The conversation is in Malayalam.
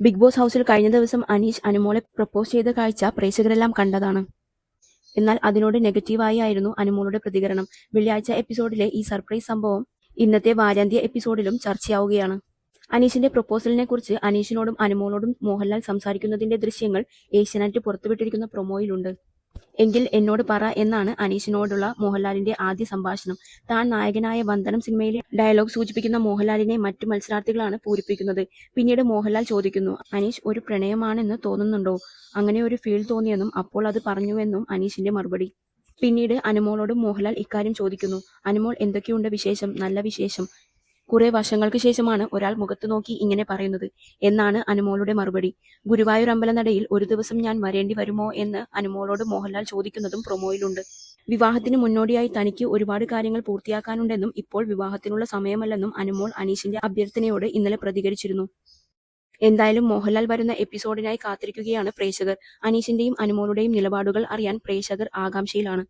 ബിഗ് ബോസ് ഹൗസിൽ കഴിഞ്ഞ ദിവസം അനീഷ് അനുമോളെ പ്രപ്പോസ് ചെയ്ത കാഴ്ച പ്രേക്ഷകരെല്ലാം കണ്ടതാണ്. എന്നാൽ അതിനോട് നെഗറ്റീവായി ആയിരുന്നു അനുമോളുടെ പ്രതികരണം. വെള്ളിയാഴ്ച എപ്പിസോഡിലെ ഈ സർപ്രൈസ് സംഭവം ഇന്നത്തെ വാരാന്ത്യ എപ്പിസോഡിലും ചർച്ചയാവുകയാണ്. അനീഷിന്റെ പ്രപ്പോസലിനെ കുറിച്ച് അനീഷിനോടും അനുമോളോടും മോഹൻലാൽ സംസാരിക്കുന്നതിന്റെ ദൃശ്യങ്ങൾ ഏഷ്യാനെറ്റ് പുറത്തുവിട്ടിരിക്കുന്ന പ്രൊമോയിലുണ്ട് എങ്കിൽ എന്നോട് പറ എന്നാണ് അനീഷിനോടുള്ള മോഹൻലാലിന്റെ ആദ്യ സംഭാഷണം. താൻ നായകനായ വന്ദനം സിനിമയിലെ ഡയലോഗ് സൂചിപ്പിക്കുന്ന മോഹൻലാലിനെ മറ്റു മത്സരാർത്ഥികളാണ് പൂരിപ്പിക്കുന്നത്. പിന്നീട് മോഹൻലാൽ ചോദിക്കുന്നു അനീഷ് ഒരു പ്രണയമാണെന്ന് തോന്നുന്നുണ്ടോ? അങ്ങനെ ഒരു ഫീൽ തോന്നിയെന്നും അപ്പോൾ അത് പറഞ്ഞുവെന്നും അനീഷിന്റെ മറുപടി. പിന്നീട് അനുമോളോട് മോഹൻലാൽ ഇക്കാര്യം ചോദിക്കുന്നു അനുമോൾ എന്തൊക്കെയുണ്ട് വിശേഷം? നല്ല വിശേഷം. കുറെ വർഷങ്ങൾക്ക് ശേഷമാണ് ഒരാൾ മുഖത്ത് നോക്കി ഇങ്ങനെ പറയുന്നത്. എന്നാണ് അനുമോളുടെ മറുപടി. ഗുരുവായൂർ അമ്പലനടയിൽ ഒരു ദിവസം ഞാൻ വരേണ്ടി വരുമോ എന്ന് അനുമോളോട് മോഹൻലാൽ ചോദിക്കുന്നതും പ്രൊമോയിലുണ്ട്. വിവാഹത്തിന് മുന്നോടിയായി തനിക്ക് ഒരുപാട് കാര്യങ്ങൾ പൂർത്തിയാക്കാനുണ്ടെന്നും ഇപ്പോൾ വിവാഹത്തിനുള്ള സമയമല്ലെന്നും അനുമോൾ അനീഷിന്റെ അഭ്യർത്ഥനയോട് ഇന്നലെ പ്രതികരിച്ചിരുന്നു. എന്തായാലും മോഹൻലാൽ വരുന്ന എപ്പിസോഡിനായി കാത്തിരിക്കുകയാണ് പ്രേക്ഷകർ. അനീഷിന്റെയും അനുമോളുടെയും നിലപാടുകൾ അറിയാൻ പ്രേക്ഷകർ ആകാംക്ഷയിലാണ്.